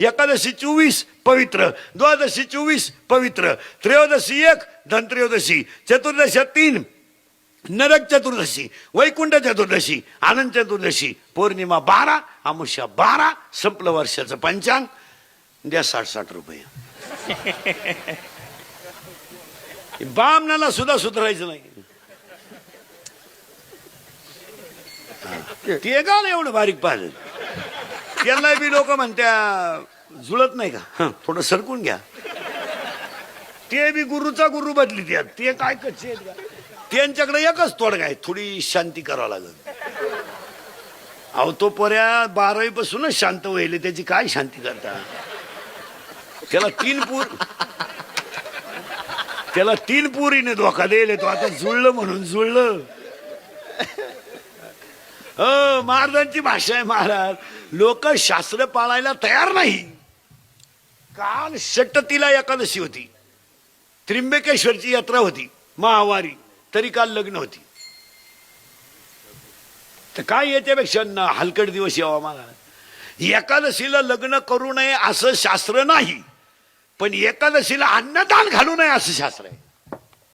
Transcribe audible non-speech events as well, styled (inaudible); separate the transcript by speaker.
Speaker 1: एकादशी चोवीस पवित्र. द्वादशी चोवीस पवित्र. त्रयोदशी एक धनत्रयोदशी. चतुर्दशी तीन नरक चतुर्दशी वैकुंठ चतुर्दशी आनंद चतुर्दशी. पौर्णिमा बारा अमुष्या बारा संपलं वर्षाचं पंचांग. द्या साठ साठ रुपये. (laughs) बामणाला सुद्धा सुधारायचं नाही. ते का नाही एवढं बारीक पाहिजे त्यांना बी लोक म्हणत्या जुळत नाही का? थोडं सरकून घ्या. ते बी गुरुचा गुरु बदली त्यात ते काय कच्चे त्यांच्याकडे एकच तोडगा आहे थोडी शांती करावं लागेल. अहो तो पर्या बारावी पासूनच शांत व्हायले त्याची काय शांती करता? त्याला तीन पूर त्याला तीन पुरीने धोका दिले तो आता जुळलं म्हणून जुळलं. हो महाराजांची भाषा आहे महाराज. लोक शास्त्र पाळायला तयार नाही. काल षटतीला एकादशी होती. त्रिंबकेश्वरची यात्रा होती. महावारी. तरी काल लग्न होती. तर काय याच्यापेक्षा न हलकट दिवस यावा मला एकादशीला लग्न करू नये असं शास्त्र नाही. पण एकादशीला अन्नदान घालू नये असं शास्त्र आहे.